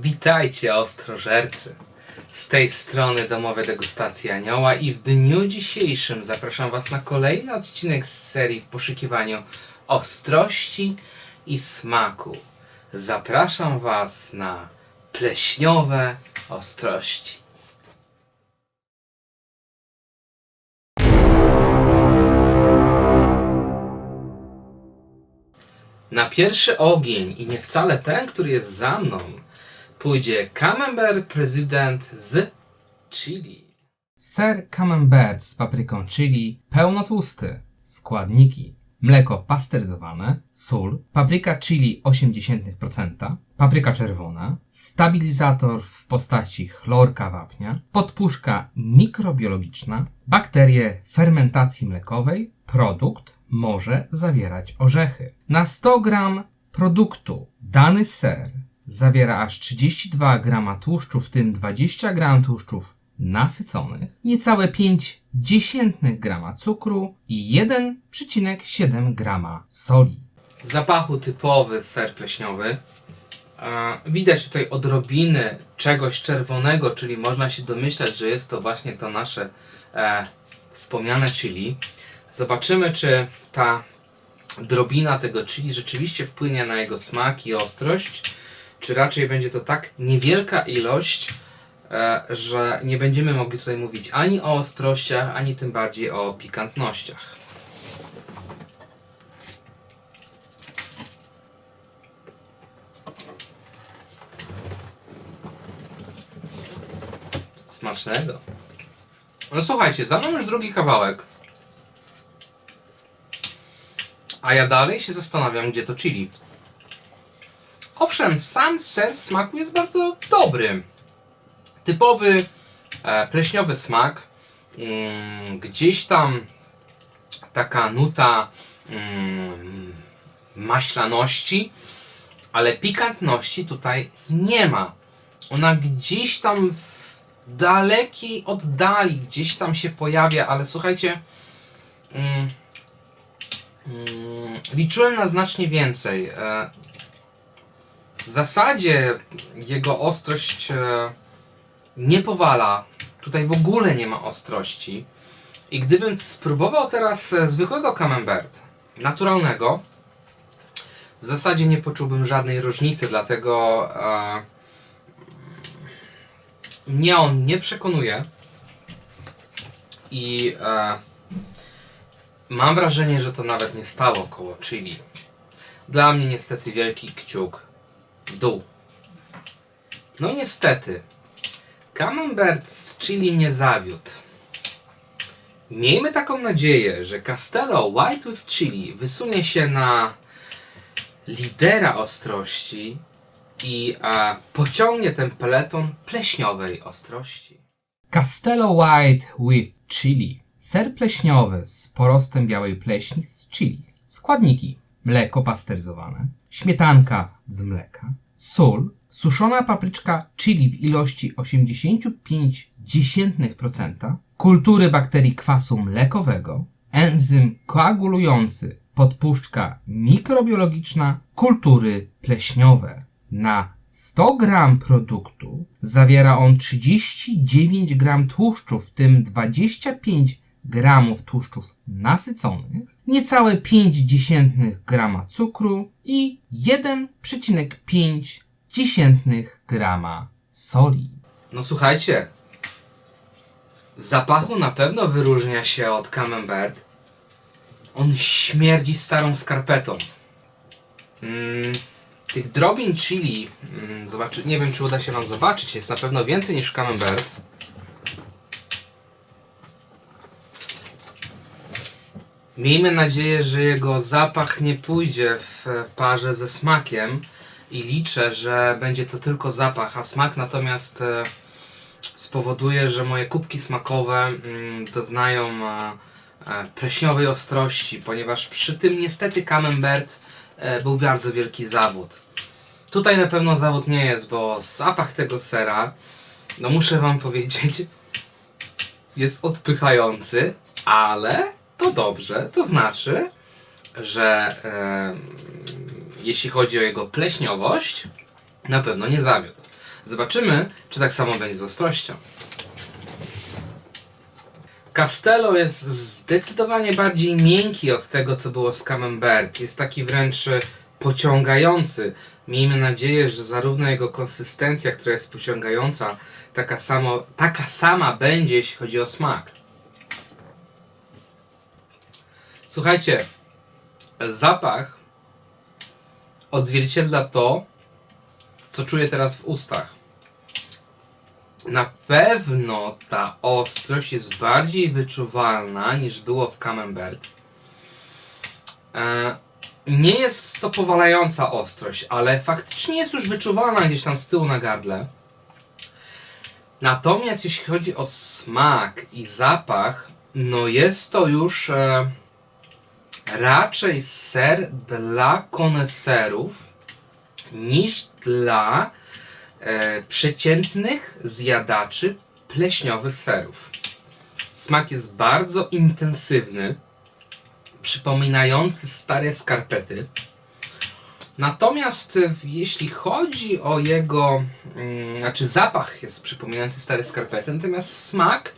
Witajcie ostrożercy! Z tej strony domowe degustacje anioła i w dniu dzisiejszym zapraszam Was na kolejny odcinek z serii w poszukiwaniu ostrości i smaku. Zapraszam Was na pleśniowe ostrości. Na pierwszy ogień i nie wcale ten, który jest za mną, pójdzie Camembert Prezydent z chili. Ser Camembert z papryką chili, pełnotłusty. Składniki: mleko pasteryzowane, sól, papryka chili 0,8%, papryka czerwona, stabilizator w postaci chlorka wapnia, podpuszka mikrobiologiczna, bakterie fermentacji mlekowej, produkt może zawierać orzechy. Na 100 gram produktu dany ser zawiera aż 32 grama tłuszczu, w tym 20 gram tłuszczów nasyconych, niecałe 5 dziesiętnych grama cukru i 1,7 grama soli. Zapachu typowy ser pleśniowy. Widać tutaj odrobiny czegoś czerwonego, czyli można się domyślać, że jest to właśnie to nasze e, wspomniane chili. Zobaczymy, czy ta drobina tego chili rzeczywiście wpłynie na jego smak i ostrość, czy raczej będzie to tak niewielka ilość, e, że nie będziemy mogli tutaj mówić ani o ostrościach, ani tym bardziej o pikantnościach. Smacznego. No słuchajcie, za mną już drugi kawałek. A ja dalej się zastanawiam, gdzie to chili. Owszem, sam ser w smaku jest bardzo dobry. Typowy e, pleśniowy smak. Mm, gdzieś tam taka nuta mm, maślaności, ale pikantności tutaj nie ma. Ona gdzieś tam w dalekiej oddali, gdzieś tam się pojawia, ale słuchajcie, mm, mm, liczyłem na znacznie więcej. E, w zasadzie jego ostrość e, nie powala. Tutaj w ogóle nie ma ostrości. I gdybym spróbował teraz e, zwykłego camembert, naturalnego, w zasadzie nie poczułbym żadnej różnicy, dlatego e, mnie on nie przekonuje. I e, mam wrażenie, że to nawet nie stało koło chili. Dla mnie niestety wielki kciuk w dół. No niestety, Camembert z chili mnie zawiódł. Miejmy taką nadzieję, że Castello White with Chili wysunie się na lidera ostrości i e, pociągnie ten peleton pleśniowej ostrości. Castello White with Chili. Ser pleśniowy z porostem białej pleśni z chili. Składniki: mleko pasteryzowane, śmietanka z mleka, sól, suszona papryczka chili w ilości 85%, kultury bakterii kwasu mlekowego, enzym koagulujący, podpuszczka mikrobiologiczna, kultury pleśniowe. Na 100 gram produktu zawiera on 39 gram tłuszczu, w tym 25 gramów tłuszczów nasyconych, niecałe 5 dziesiętnych grama cukru i 1,5 dziesiętnych grama soli. No słuchajcie, zapachu na pewno wyróżnia się od Camembert. On śmierdzi starą skarpetą. Mm, tych drobin chili, mm, zobaczy, nie wiem czy uda się Wam zobaczyć, jest na pewno więcej niż Camembert. Miejmy nadzieję, że jego zapach nie pójdzie w parze ze smakiem i liczę, że będzie to tylko zapach, a smak natomiast e, spowoduje, że moje kubki smakowe mm, doznają e, e, pleśniowej ostrości, ponieważ przy tym niestety Camembert był bardzo wielki zawód. Tutaj na pewno zawód nie jest, bo zapach tego sera, no muszę Wam powiedzieć, jest odpychający, ale to dobrze. To znaczy, że e, jeśli chodzi o jego pleśniowość, na pewno nie zawiódł. Zobaczymy, czy tak samo będzie z ostrością. Castello jest zdecydowanie bardziej miękki od tego, co było z Camembert. Jest taki wręcz e, pociągający. Miejmy nadzieję, że zarówno jego konsystencja, która jest pociągająca, taka, samo, taka sama będzie, jeśli chodzi o smak. Słuchajcie, zapach odzwierciedla to, co czuję teraz w ustach. Na pewno ta ostrość jest bardziej wyczuwalna niż było w Camembert. E, nie jest to powalająca ostrość, ale faktycznie jest już wyczuwalna gdzieś tam z tyłu na gardle. Natomiast jeśli chodzi o smak i zapach, no jest to już e, raczej ser dla koneserów niż dla e, przeciętnych zjadaczy pleśniowych serów. Smak jest bardzo intensywny, przypominający stare skarpety. Natomiast jeśli chodzi o jego, mm, znaczy zapach jest przypominający stare skarpety, natomiast smak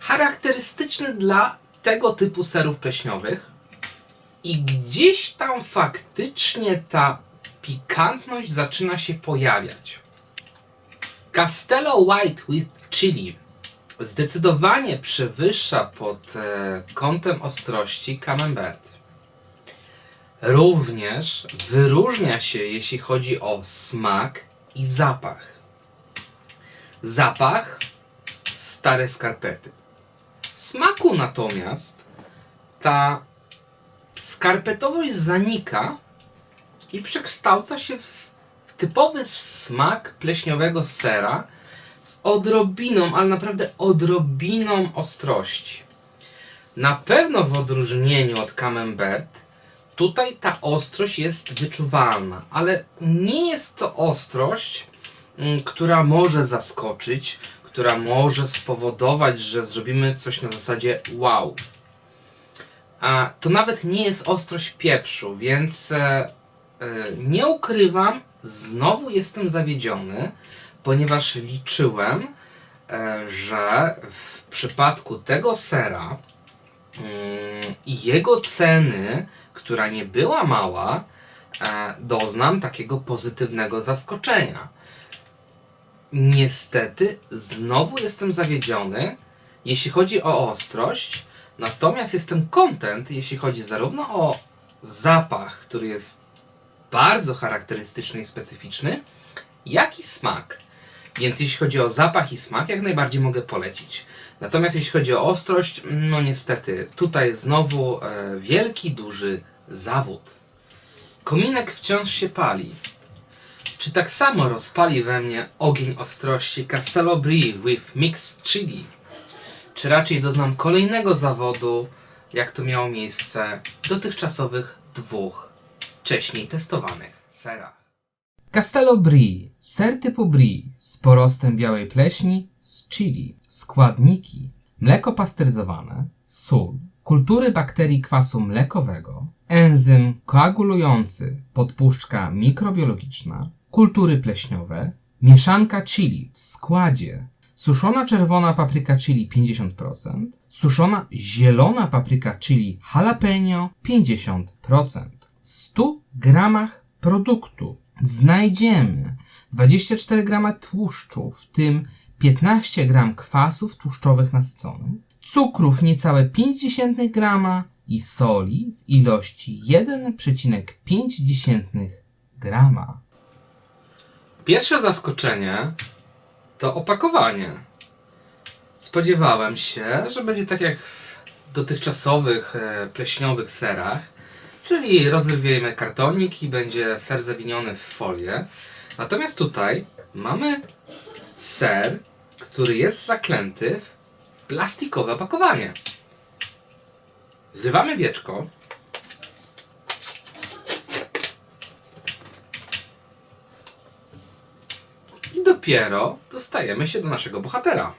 charakterystyczny dla tego typu serów pleśniowych i gdzieś tam faktycznie ta pikantność zaczyna się pojawiać. Castello White with Chili zdecydowanie przewyższa pod e, kątem ostrości Camembert. Również wyróżnia się, jeśli chodzi o smak i zapach. Zapach stare skarpety. Smaku natomiast ta skarpetowość zanika i przekształca się w, w typowy smak pleśniowego sera z odrobiną, ale naprawdę odrobiną ostrości. Na pewno w odróżnieniu od Camembert, tutaj ta ostrość jest wyczuwalna, ale nie jest to ostrość, mm, która może zaskoczyć, która może spowodować, że zrobimy coś na zasadzie wow. A to nawet nie jest ostrość pieprzu, więc e, e, nie ukrywam, znowu jestem zawiedziony, ponieważ liczyłem, e, że w przypadku tego sera mm, i jego ceny, która nie była mała, e, doznam takiego pozytywnego zaskoczenia. Niestety, znowu jestem zawiedziony, jeśli chodzi o ostrość, natomiast jestem content, jeśli chodzi zarówno o zapach, który jest bardzo charakterystyczny i specyficzny, jak i smak. Więc jeśli chodzi o zapach i smak, jak najbardziej mogę polecić. Natomiast jeśli chodzi o ostrość, no niestety, tutaj znowu e, wielki, duży zawód. Kominek wciąż się pali. Czy tak samo rozpali we mnie ogień ostrości Castello Brie with Mixed Chili? Czy raczej doznam kolejnego zawodu, jak to miało miejsce w dotychczasowych dwóch wcześniej testowanych serach? Castello Brie, ser typu Brie z porostem białej pleśni z chili. Składniki: mleko pasteryzowane, sól, kultury bakterii kwasu mlekowego, enzym koagulujący, podpuszczka mikrobiologiczna, kultury pleśniowe, mieszanka chili w składzie suszona czerwona papryka chili 50%, suszona zielona papryka chili jalapeno 50%. W 100 gramach produktu znajdziemy 24 grama tłuszczu, w tym 15 gram kwasów tłuszczowych nasyconych, cukrów niecałe 0,5 grama i soli w ilości 1,5 grama. Pierwsze zaskoczenie to opakowanie. Spodziewałem się, że będzie tak jak w dotychczasowych e, pleśniowych serach, czyli rozerwiemy kartonik i będzie ser zawiniony w folię. Natomiast tutaj mamy ser, który jest zaklęty w plastikowe opakowanie. Zrywamy wieczko. I dopiero dostajemy się do naszego bohatera.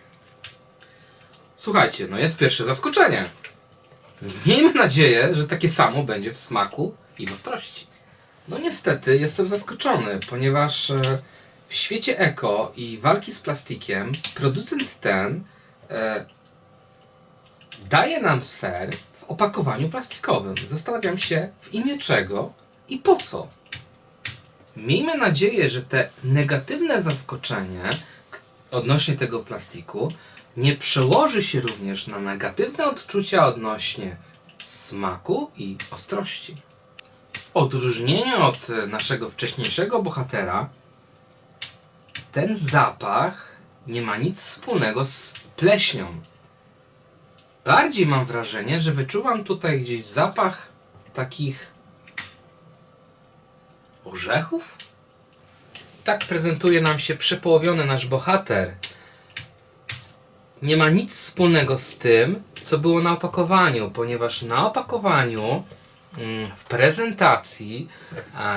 Słuchajcie, no jest pierwsze zaskoczenie. Miejmy nadzieję, że takie samo będzie w smaku i w ostrości. No niestety jestem zaskoczony, ponieważ e, W świecie eko i walki z plastikiem producent ten e, daje nam ser w opakowaniu plastikowym. Zastanawiam się, w imię czego i po co. Miejmy nadzieję, że te negatywne zaskoczenie odnośnie tego plastiku nie przełoży się również na negatywne odczucia odnośnie smaku i ostrości. W odróżnieniu od e, naszego wcześniejszego bohatera, ten zapach nie ma nic wspólnego z pleśnią. Bardziej mam wrażenie, że wyczuwam tutaj gdzieś zapach takich orzechów? Tak prezentuje nam się przepołowiony nasz bohater. Nie ma nic wspólnego z tym, co było na opakowaniu, ponieważ na opakowaniu mm, w prezentacji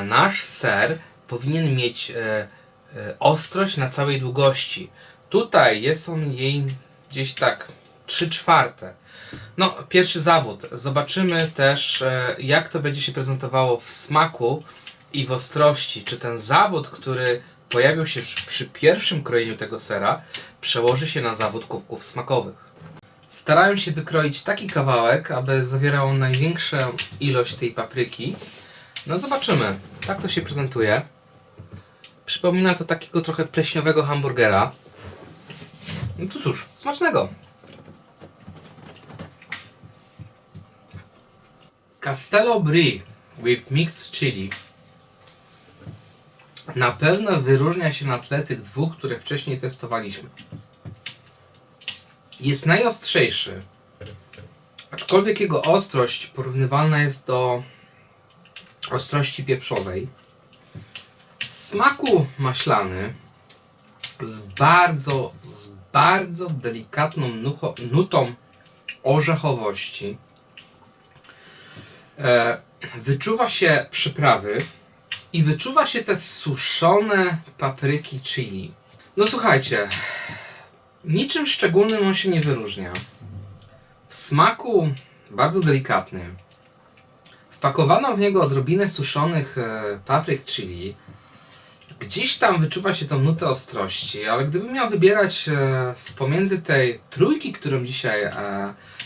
nasz ser powinien mieć e, e, ostrość na całej długości. Tutaj jest on jej gdzieś tak 3 czwarte. No, pierwszy zawód. Zobaczymy też, e, jak to będzie się prezentowało w smaku i w ostrości. Czy ten zawód, który pojawił się przy, pierwszym krojeniu tego sera, przełoży się na zawód kubków smakowych. Starałem się wykroić taki kawałek, aby zawierał największą ilość tej papryki. No zobaczymy. Tak to się prezentuje. Przypomina to takiego trochę pleśniowego hamburgera. No to cóż, smacznego. Castello Brie with mixed chili na pewno wyróżnia się na tle tych dwóch, które wcześniej testowaliśmy. Jest najostrzejszy, aczkolwiek jego ostrość porównywalna jest do ostrości pieprzowej. Smaku maślany z bardzo, z bardzo delikatną nucho, nutą orzechowości. E, wyczuwa się przyprawy i wyczuwa się te suszone papryki chili. No słuchajcie, niczym szczególnym on się nie wyróżnia. W smaku bardzo delikatny. Wpakowano w niego odrobinę suszonych e, papryk chili. Gdzieś tam wyczuwa się tą nutę ostrości, ale gdybym miał wybierać e, z pomiędzy tej trójki, którą dzisiaj e,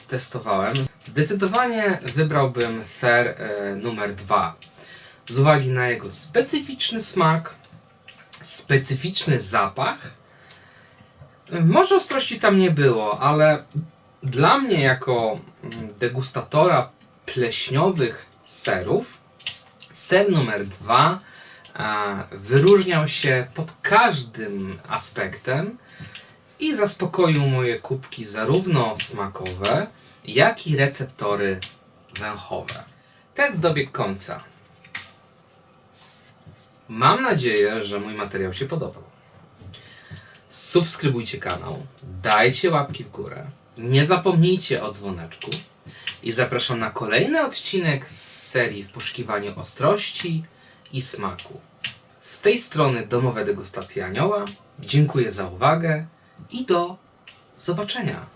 testowałem, zdecydowanie wybrałbym ser numer dwa. Z uwagi na jego specyficzny smak, specyficzny zapach. Może ostrości tam nie było, ale dla mnie jako mm, degustatora pleśniowych serów, ser numer dwa wyróżniał się pod każdym aspektem i zaspokoił moje kubki zarówno smakowe, jak i receptory węchowe. Test dobiegł końca. Mam nadzieję, że mój materiał się podobał. Subskrybujcie kanał, dajcie łapki w górę, nie zapomnijcie o dzwoneczku i zapraszam na kolejny odcinek z serii w poszukiwaniu ostrości i smaku. Z tej strony domowe degustacje anioła. Dziękuję za uwagę i do zobaczenia.